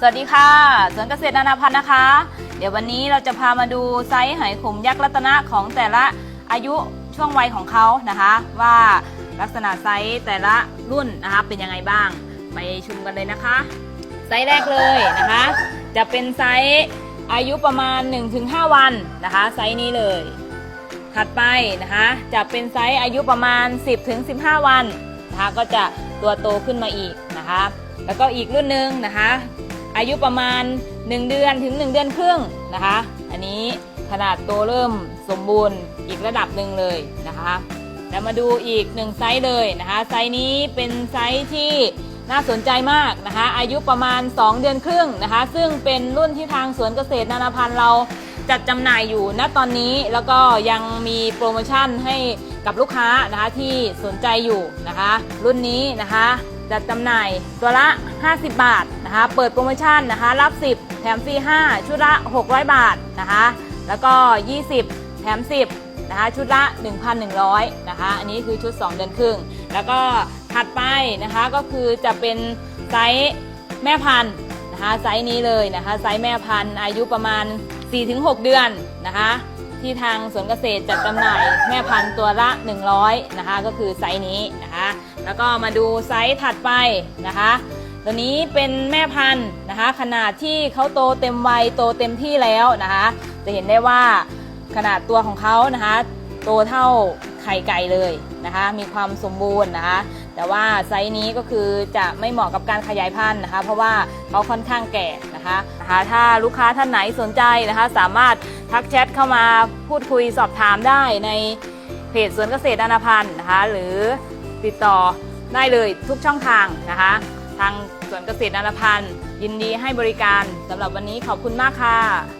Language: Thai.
สวัสดีค่ะสวนเกษตรนานาพันธุ์นะคะ เดี๋ยววันนี้เราจะพามาดูไซส์หอยขมยักษ์รัตนะของแต่ละอายุช่วงวัยของเขานะคะ ว่าลักษณะไซส์แต่ละรุ่นนะคะเป็นยังไงบ้าง ไปชมกันเลยนะคะ ไซส์แรกเลยนะคะ จะเป็นไซส์อายุประมาณ 1-5 วันนะคะ ไซส์นี้เลย ถัดไปนะคะ จะเป็นไซส์อายุประมาณ 10-15 วันนะคะก็จะตัวโตขึ้นมาอีกนะคะ แล้วก็อีกรุ่นหนึ่งนะคะ อายุประมาณ 1 เดือนถึง 1 เดือนครึ่งนะคะ อันนี้ขนาดโตเริ่มสมบูรณ์อีกระดับหนึ่งเลยนะคะแล้วมาดูอีกหนึ่งไซส์เลยนะคะ ไซส์นี้เป็นไซส์ที่น่าสนใจมากนะคะ อายุประมาณ 2 เดือนครึ่งนะคะ ซึ่งเป็นรุ่นที่ทางสวนเกษตรนานาพันธ์เราจัดจำหน่ายอยู่ณตอนนี้แล้วก็ยังมีโปรโมชั่นให้กับลูกค้านะคะที่สนใจอยู่นะคะ รุ่นนี้นะคะ จัดจำหน่ายตัวละ 50 บาทนะคะ เปิดโปรโมชั่นนะคะ รับ 10 แถมฟรี5ชุดละ 600 บาทนะคะ แล้วก็ 20 แถม 10 นะคะ ชุดละ 1,100 นะคะ อันนี้คือชุด 2 เดือนครึ่ง แล้วก็ถัดไปนะคะก็คือจะเป็นไซส์แม่พันธุ์นะคะไซส์นี้เลยนะคะไซส์แม่พันธุ์อายุประมาณ 4-6 เดือนนะคะ ที่ทางสวนเกษตรจัดจำหน่ายแม่พันธุ์ตัวละ 100 นะคะ ก็คือไซส์นี้นะคะ แล้วก็มาดูไซส์ถัดไปนะคะ ตัวนี้เป็นแม่พันธุ์นะคะ ขนาดที่เขาโตเต็มวัยโตเต็มที่แล้วนะคะ จะเห็นได้ว่าขนาดตัวของเขานะคะ โตเท่าไข่ไก่เลยนะคะ มีความสมบูรณ์นะคะ แต่ว่าไซส์นี้ก็คือจะไม่เหมาะกับการขยายพันธุ์นะคะ เพราะว่าเขาค่อนข้างแก่นะคะนะคะ ถ้าลูกค้าท่านไหนสนใจนะคะ สามารถทักแชทเข้ามาพูดคุยสอบถามได้ในเพจสวนเกษตรนานาพันธ์นะคะ หรือติดต่อได้เลยทุกช่องทางนะคะ ทางสวนเกษตรนานาพันธ์ยินดีให้บริการสำหรับวันนี้ขอบคุณมากค่ะ